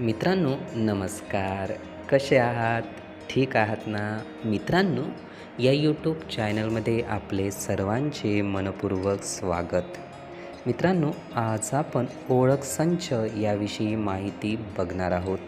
मित्रांनो नमस्कार. कसे आहात? ठीक आहात ना? मित्रांनो या यूट्यूब चॅनलमध्ये आपले सर्वांचे मनपूर्वक स्वागत. मित्रांनो आज आपण ओळख संच याविषयी माहिती बघणार आहोत.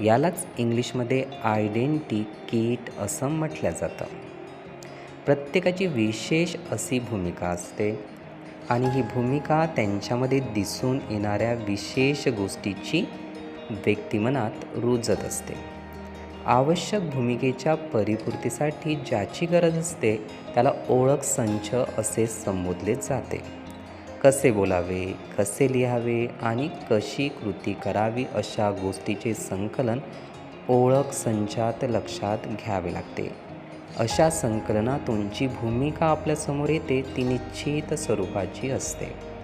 यालाच इंग्लिशमध्ये आयडेंटी किट असं म्हटलं जातं. प्रत्येकाची विशेष अशी भूमिका असते आणि ही भूमिका त्यांच्यामध्ये दिसून येणाऱ्या विशेष गोष्टीची व्यक्तिमनात रुजत असते. आवश्यक भूमिकेच्या परिपूर्तीसाठी ज्याची गरज असते त्याला ओळख संच असे संबोधले जाते. कसे बोलावे कसे लिहावे आणि कशी कृती करावी अशा गोष्टीचे संकलन ओळख संचात लक्षात घ्यावे लागते. अशा संकलनातून जी भूमिका आपल्यासमोर येते ती निश्चित स्वरूपाची असते.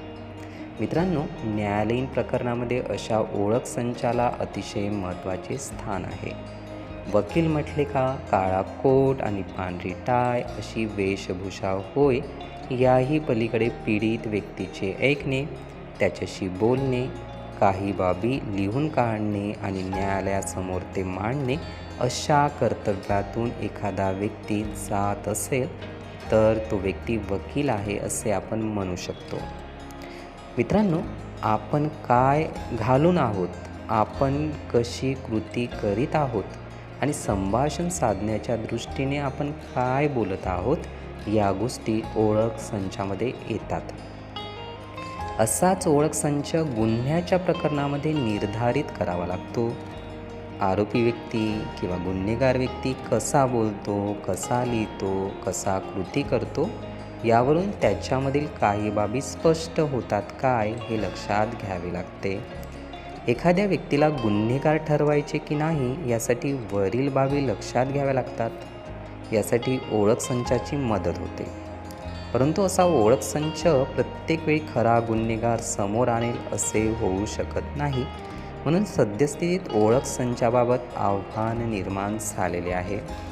मित्रांनो न्यायालयीन प्रकरणामध्ये अशा ओळख संचाला अतिशय महत्त्वाचे स्थान आहे. वकील म्हटले का काळा कोट आणि पांढरी टाय अशी वेशभूषा होय याही पलीकडे पीडित व्यक्तीचे ऐकणे त्याच्याशी बोलणे काही बाबी लिहून काढणे आणि न्यायालयासमोर ते मांडणे अशा कर्तव्यातून एखादा व्यक्ती जात असेल तर तो व्यक्ती वकील आहे असे आपण म्हणू शकतो. मित्रांनो आपण काय घालून आहोत? आपण कशी कृती करीत आहोत? आणि संभाषण साधण्याच्या दृष्टीने आपण काय बोलत आहोत? या गोष्टी ओळख संचामध्ये येतात. असाच ओळख संच गुन्ह्याच्या प्रकरणामध्ये निर्धारित करावा लागतो. आरोपी व्यक्ती किंवा गुन्हेगार व्यक्ती कसा बोलतो कसा लिहितो कसा कृती करतो यावरून त्याच्यामधील काही बाबी स्पष्ट होतात काय हे लक्षात घ्यावे लागते. एखाद्या व्यक्तीला गुन्हेगार ठरवायचे की नाही यासाठी वरील बाबी लक्षात घ्याव्या लागतात. यासाठी ओळख संचाची मदत होते. परंतु असा ओळख संच प्रत्येक वेळी खरा गुन्हेगार समोर आणेल असे होऊ शकत नाही. म्हणून सद्यस्थितीत ओळख संचाबाबत आव्हान निर्माण झालेले आहे.